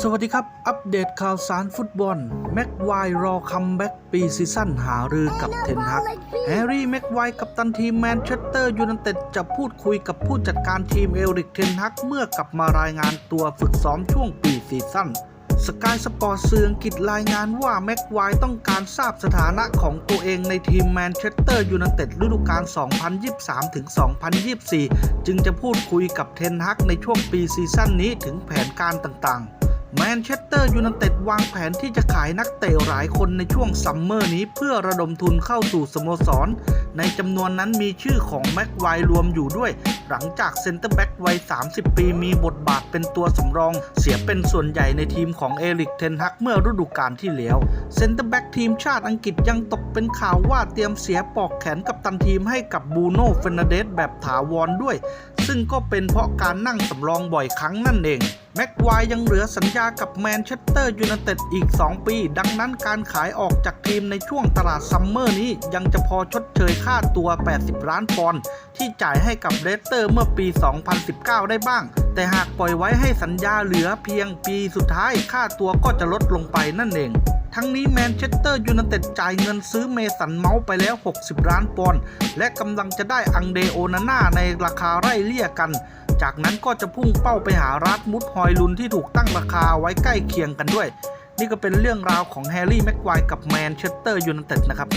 สวัสดีครับ อัปเดตข่าวสารฟุตบอล แม็กไวรอคัมแบ็กปีซีซั่นหารือกับเทนฮักแฮร์รี่แม็กไวกับตันทีมแมนเชสเตอร์ยูไนเต็ดจะพูดคุยกับผู้จัดการทีมเอริกเทนฮักเมื่อกลับมารายงานตัวฝึกซ้อมช่วงปีซีซั่นสกายสปอร์ตสื่ออังกฤษรายงานว่าแม็กไวต้องการทราบสถานะของตัวเองในทีมแมนเชสเตอร์ยูไนเต็ดฤดูกาล 2023-2024 จึงจะพูดคุยกับเทนฮักในช่วงปีซีซั่นนี้ถึงแผนการต่างๆ แมนเชสเตอร์ยูไนเต็ดวางแผนที่จะขายนักเตะหลายคนในช่วงซัมเมอร์นี้เพื่อระดมทุนเข้าสู่สโมสร ในจำนวนนั้นมีชื่อของแม็กไวรวมอยู่ด้วย หลังจากเซนเตอร์แบ็กวัย 30 ปีมีบทบาทเป็นตัวสำรอง เสียเป็นส่วนใหญ่ในทีมของเอริกเทนฮักเมื่อฤดูกาลที่แล้ว เซนเตอร์แบ็กทีมชาติอังกฤษยังตกเป็นข่าวว่าเตรียมเสียปอกแขนกับตันทีมให้กับบูโน่เฟนเดสแบบถาวรด้วย ซึ่งก็เป็นเพราะการนั่งสำรองบ่อยครั้งนั่นเอง แม็กไวร์ยังเหลือสัญญากับแมนเชสเตอร์ยูไนเต็ดอีก 2 ปี ดังนั้นการขายออกจากทีมในช่วงตลาดซัมเมอร์นี้ ยังจะพอชดเชยค่าตัว 80 ล้านปอนด์ที่จ่ายให้กับเรสเตอร์เมื่อปี 2019 ได้บ้าง แต่หากปล่อยไว้ให้สัญญาเหลือเพียงปีสุดท้ายค่าตัวก็จะลดลงไปนั่นเอง ทั้งนี้แมนเชสเตอร์ยูไนเต็ดจ่ายเงินซื้อเมสันเมาส์ไปแล้ว 60 ล้านปอนด์และกำลังจะได้อังเดโอนาน่าในราคาไร่เลี่ยกัน จากนั้นก็จะพุ่งเป้าไปหารัดมุดฮอยลุนที่ถูกตั้งราคาไว้ใกล้เคียงกันด้วย นี่ก็เป็นเรื่องราวของแฮร์รี่แม็กไกว์กับแมนเชสเตอร์ยูไนเต็ดนะครับ